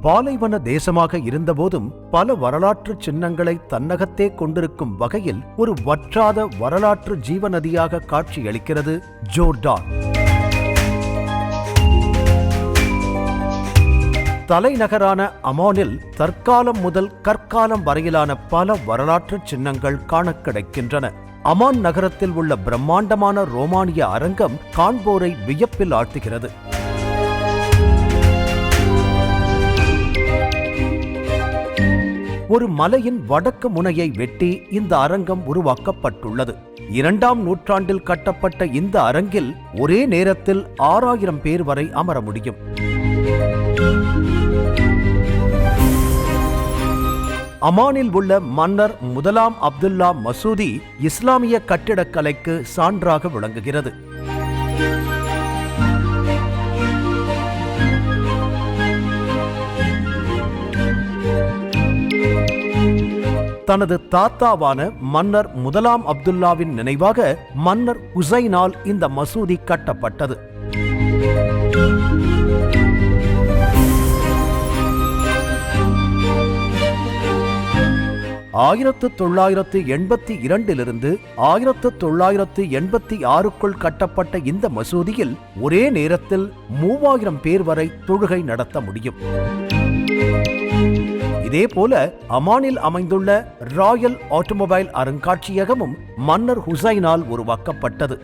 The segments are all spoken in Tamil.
பாலைவன தேசமாக இருந்தபோதும் பல வரலாற்று சின்னங்களை தன்னகத்தே கொண்டிருக்கும் வகையில் ஒரு வற்றாத வரலாற்று ஜீவநதியாக காட்சியளிக்கிறது ஜோர்டான். தலைநகரான அமானில் தற்காலம் முதல் கற்காலம் வரையிலான பல வரலாற்று சின்னங்கள் காண கிடைக்கின்றன. அமான் நகரத்தில் உள்ள பிரம்மாண்டமான ரோமானிய அரங்கம் காண்போரை வியப்பில் ஆழ்த்துகிறது. ஒரு மலையின் வடக்கு முனையை வெட்டி இந்த அரங்கம் உருவாக்கப்பட்டுள்ளது. இரண்டாம் நூற்றாண்டில் கட்டப்பட்ட இந்த அரங்கில் ஒரே நேரத்தில் ஆறாயிரம் பேர் வரை அமர முடியும். அமானில் உள்ள மன்னர் முதலாம் அப்துல்லா மசூதி இஸ்லாமிய கட்டிடக்கலைக்கு சான்றாக விளங்குகிறது. தனது தாத்தாவான மன்னர் முதலாம் அப்துல்லாவின் நினைவாக மன்னர் ஹுசைனால் இந்த மசூதி கட்டப்பட்டது. ஆயிரத்து தொள்ளாயிரத்து எண்பத்தி இரண்டிலிருந்து ஆயிரத்து தொள்ளாயிரத்து எண்பத்தி ஆறுக்குள் கட்டப்பட்ட இந்த மசூதியில் ஒரே நேரத்தில் மூவாயிரம் பேர் வரை தொழுகை நடத்த முடியும். இதேபோல அமானில் அமைந்துள்ள ராயல் ஆட்டோமொபைல் அருங்காட்சியகமும் மன்னர் ஹுசைனால் உருவாக்கப்பட்டது.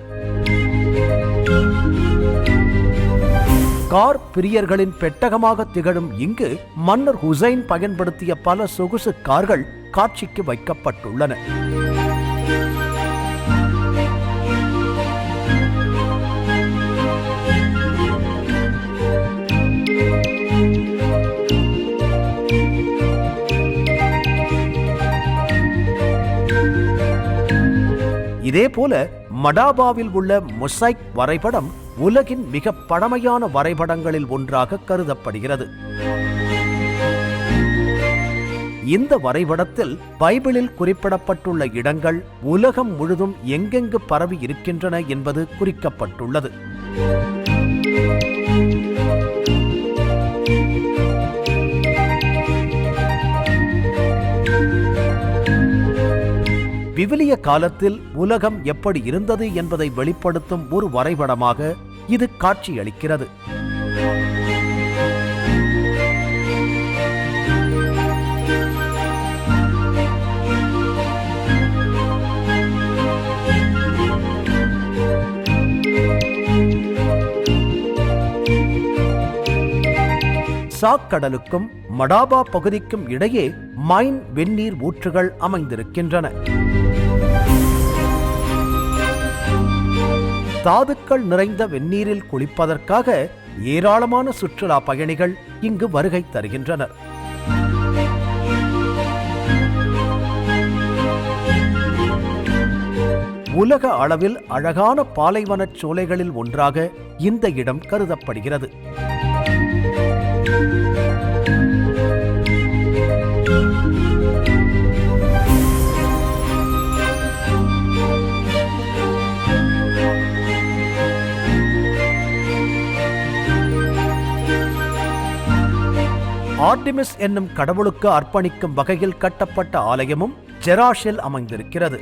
கார் பிரியர்களின் பெட்டகமாக திகழும் இங்கு மன்னர் ஹுசைன் பயன்படுத்திய பல சொகுசு கார்கள் காட்சிக்கு வைக்கப்பட்டுள்ளன. இதேபோல மடாபாவில் உள்ள மொசைக் வரைபடம் உலகின் மிக பழமையான வரைபடங்களில் ஒன்றாக கருதப்படுகிறது. இந்த வரைபடத்தில் பைபிளில் குறிப்பிடப்பட்டுள்ள இடங்கள் உலகம் முழுதும் எங்கெங்கு பரவி இருக்கின்றன என்பது குறிக்கப்பட்டுள்ளது. விவிலிய காலத்தில் உலகம் எப்படி இருந்தது என்பதை வெளிப்படுத்தும் ஒரு வரைபடமாக இது காட்சியளிக்கிறது. சாக்கடலுக்கும் மடாபா பகுதிக்கும் இடையே மைன் வெந்நீர் ஊற்றுகள் அமைந்திருக்கின்றன. தாதுக்கள் நிறைந்த வெந்நீரில் குளிப்பதற்காக ஏராளமான சுற்றுலா பயணிகள் இங்கு வருகை தருகின்றனர். உலக அளவில் அழகான பாலைவனச் சோலைகளில் ஒன்றாக இந்த இடம் கருதப்படுகிறது. ஆர்டிமிஸ் என்னும் கடவுளுக்கு அர்ப்பணிக்கும் வகையில் கட்டப்பட்ட ஆலயமும் ஜெராஷில் அமைந்திருக்கிறது.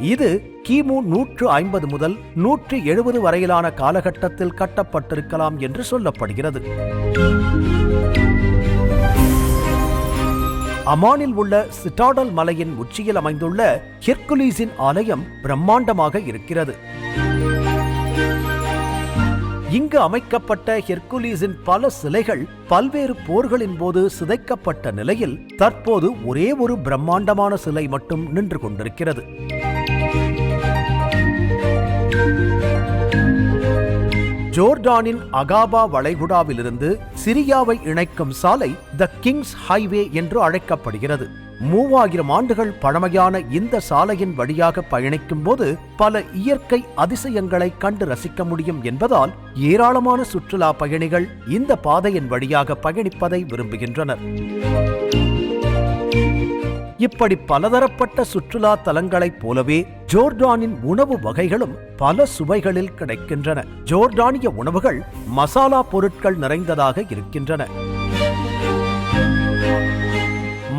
இது கிமு நூற்று ஐம்பது முதல் நூற்று எழுபது வரையிலான காலகட்டத்தில் கட்டப்பட்டிருக்கலாம் என்று சொல்லப்படுகிறது. அமானில் உள்ள சிட்டாடல் மலையின் உச்சியில் அமைந்துள்ள ஹெர்குலீஸின் ஆலயம் பிரம்மாண்டமாக இருக்கிறது. இங்கு அமைக்கப்பட்ட ஹெர்குலீஸின் பல சிலைகள் பல்வேறு போர்களின் போது சிதைக்கப்பட்ட நிலையில் தற்போது ஒரே ஒரு பிரம்மாண்டமான சிலை மட்டும் நின்று கொண்டிருக்கிறது. ஜோர்டானின் அகாபா வளைகுடாவிலிருந்து சிரியாவை இணைக்கும் சாலை த கிங்ஸ் ஹைவே என்று அழைக்கப்படுகிறது. மூவாயிரம் ஆண்டுகள் பழமையான இந்த சாலையின் வழியாக பயணிக்கும் போது பல இயற்கை அதிசயங்களை கண்டு ரசிக்க முடியும் என்பதால் ஏராளமான சுற்றுலா பயணிகள் இந்த பாதையின் வழியாக பயணிப்பதை விரும்புகின்றனர். இப்படி பலதரப்பட்ட சுற்றுலா தலங்களைப் போலவே ஜோர்டானின் உணவு வகைகளும் பல சுவைகளில் கிடைக்கின்றன. ஜோர்டானிய உணவுகள் மசாலா பொருட்கள் நிறைந்ததாக இருக்கின்றன.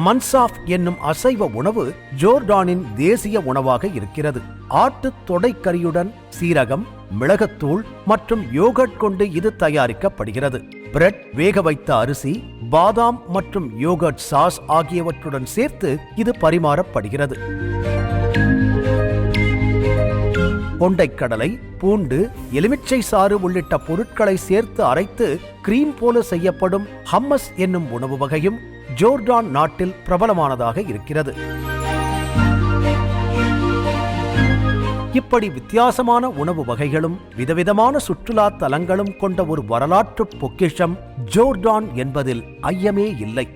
மன்சாஃப் என்னும் அசைவ உணவு ஜோர்டானின் தேசிய உணவாக இருக்கிறது. ஆட்டு தொடைக்கறியுடன் சீரகம் மிளகுத்தூள் மற்றும் யோகட் கொண்டு இது தயாரிக்கப்படுகிறது. பிரெட் வேக வைத்த அரிசி பாதாம் மற்றும் யோகர்ட் சாஸ் ஆகியவற்றுடன் சேர்த்து இது பரிமாறப்படுகிறது. கொண்டைக்கடலை பூண்டு எலுமிச்சை சாறு உள்ளிட்ட பொருட்களை சேர்த்து அரைத்து கிரீம் போல செய்யப்படும் ஹம்மஸ் என்னும் உணவு வகையும் ஜோர்டான் நாட்டில் பிரபலமானதாக இருக்கிறது. இப்படி வித்தியாசமான உணவு வகைகளும் விதவிதமான சுற்றுலா தலங்களும் கொண்ட ஒரு வரலாற்று பொக்கிஷம் ஜோர்டான் என்பதில் ஐயமே இல்லை.